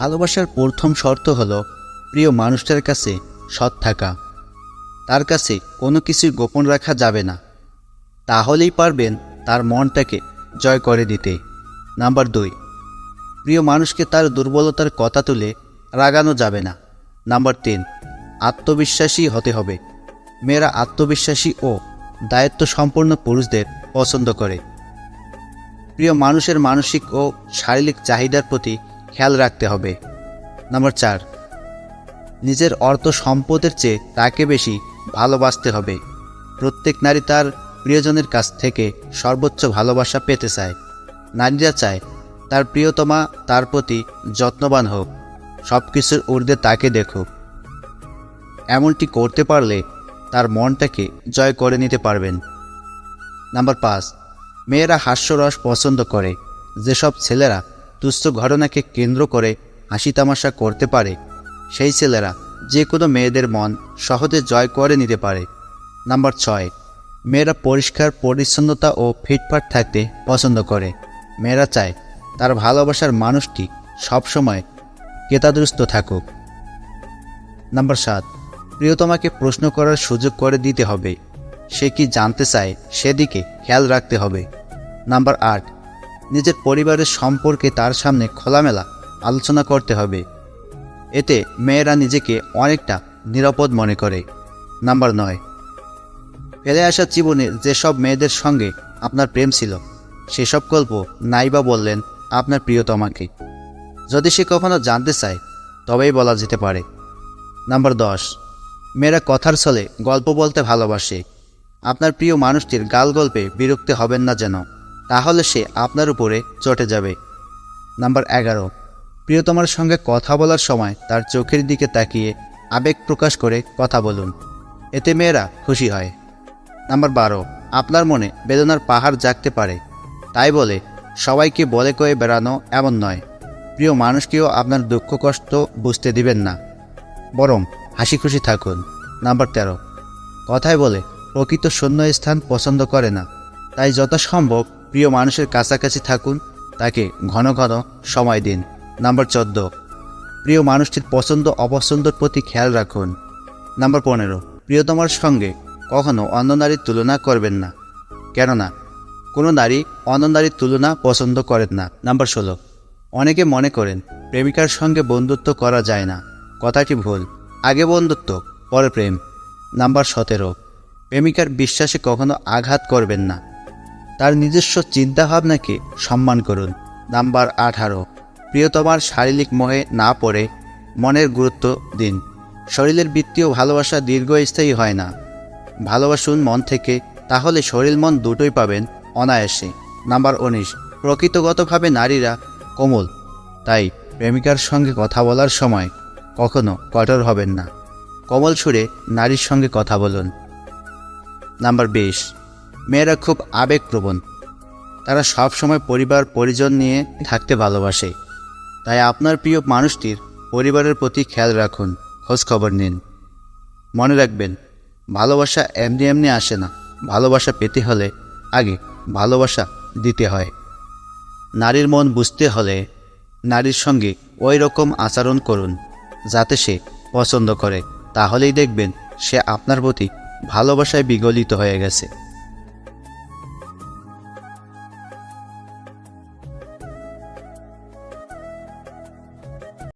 ভালোবাসার প্রথম শর্ত হলো প্রিয় মানুষটার কাছে সৎ থাকা। তার কাছে কোনো কিছুই গোপন রাখা যাবে না। তাহলেই পারবেন তার মনটাকে জয় করে দিতে। নাম্বার দুই, প্রিয় মানুষকে তার দুর্বলতার কথা তুলে রাগানো যাবে না। নাম্বার তিন, আত্মবিশ্বাসী হতে হবে। মেয়েরা আত্মবিশ্বাসী ও দায়িত্ব সম্পন্ন পুরুষদের পছন্দ করে। প্রিয় মানুষের মানসিক ও শারীরিক চাহিদার প্রতি খেয়াল রাখতে হবে। নম্বর চার, নিজের অর্থ সম্পদের চেয়ে তাকে বেশি ভালোবাসতে হবে। প্রত্যেক নারী তার প্রিয়জনের কাছ থেকে সর্বোচ্চ ভালোবাসা পেতে চায়। নারীরা চায় তার প্রিয়তমা তার প্রতি যত্নবান হোক সব কিছুর ঊর্ধ্বে তাকে দেখুক। এমনটি করতে পারলে তার মনটাকে জয় করে নিতে পারবেন। নাম্বার পাঁচ, মেয়েরা হাস্যরস পছন্দ করে। যেসব ছেলেরা তুচ্ছ ঘটনাকে কেন্দ্র করে হাসি তামাশা করতে পারে। সেই ছেলেরা যে কোনো মেয়েদের মন সহজে জয় করে নিতে পারে। নাম্বার ছয়, মেয়েরা পরিষ্কার, পরিচ্ছন্নতা ও ফিটফাট থাকতে পছন্দ করে। মেয়েরা চায় তার ভালোবাসার মানুষটি সবসময় কেতাদুরস্ত থাকুক। নাম্বার সাত, প্রিয়তমাকে প্রশ্ন করার সুযোগ করে দিতে হবে। সে কি জানতে চায় সেদিকে খেয়াল রাখতে হবে। নাম্বার আট নিজের পরিবারের সম্পর্কে তার সামনে খোলামেলা আলোচনা করতে হবে। এতে মেয়েরা নিজেকে অনেকটা নিরাপদ মনে করে। নাম্বার নয়, ফেলে আসা জীবনে যেসব মেয়েদের সঙ্গে আপনার প্রেম ছিল, সেসব গল্প নাইবা বললেন আপনার প্রিয়তমাকে। যদি সে কখনো জানতে চায়, তবেই বলা যেতে পারে। নাম্বার দশ, মেয়েরা কথার ছলে গল্প বলতে ভালোবাসে। আপনার প্রিয় মানুষটির গাল গল্পে বিরক্ত হবেন না যেন। তাহলে সে আপনার উপরে চটে যাবে। নাম্বার এগারো। প্রিয়তমার সঙ্গে কথা বলার সময় তার চোখের দিকে তাকিয়ে আবেগ প্রকাশ করে কথা বলুন। এতে মেয়েরা খুশি হয়। নাম্বার বারো। আপনার মনে বেদনার পাহাড় জাগতে পারে। তাই বলে, সবাইকে বলে কয়ে বেড়ানো এমন নয়। প্রিয় মানুষকেও আপনার দুঃখ, কষ্ট বুঝতে দিবেন না। বরং হাসি খুশি থাকুন। নাম্বার তেরো। কথায় বলে, প্রকৃত শূন্য স্থান পছন্দ করে না। তাই যথাসম্ভব প্রিয় মানুষের কাছাকাছি থাকুন, তাকে ঘন ঘন সময় দিন। নাম্বার চোদ্দ। প্রিয় মানুষটির পছন্দ অপছন্দর প্রতি খেয়াল রাখুন। নাম্বার পনেরো। প্রিয়তমার সঙ্গে কখনো অন্য নারীর তুলনা করবেন না। কেননা, কোনো নারী অন্য নারীর তুলনা পছন্দ করেন না। নাম্বার ষোলো। অনেকে মনে করেন, প্রেমিকার সঙ্গে বন্ধুত্ব করা যায় না। কথাটি ভুল। আগে বন্ধুত্ব, পরে প্রেম। নাম্বার সতেরো। প্রেমিকার বিশ্বাসে কখনো আঘাত করবেন না। তার নিজস্ব চিন্তাভাবনাকে সম্মান করুন। নাম্বার আঠারো। প্রিয়তমার শারীরিক মোহে না পড়ে মনের গুরুত্ব দিন। শরীরের বৃত্তীয় ভালোবাসা দীর্ঘস্থায়ী হয় না। ভালোবাসুন মন থেকে, তাহলে শরীর মন দুটোই পাবেন অনায়াসে। নাম্বার উনিশ। প্রকৃতগতভাবে নারীরা কোমল। তাই প্রেমিকার সঙ্গে কথা বলার সময় কখনো কঠোর হবেন না। কোমল সুরে নারীর সঙ্গে কথা বলুন। নাম্বার বিশ। মেয়েরা খুব আবেগপ্রবণ। তারা সব সময় পরিবার, পরিজন নিয়ে থাকতে ভালোবাসে। তাই আপনার প্রিয় মানুষটির পরিবারের প্রতি খেয়াল রাখুন, খোঁজ খবর নিন। মনে রাখবেন, ভালোবাসা এমনি এমনি আসে না। ভালোবাসা পেতে হলে আগে ভালোবাসা দিতে হয়। নারীর মন বুঝতে হলে নারীর সঙ্গে ওই রকম আচরণ করুন, যাতে সে পছন্দ করে। তাহলেই দেখবেন সে আপনার প্রতি ভালোবাসায় বিগলিত হয়ে গেছে।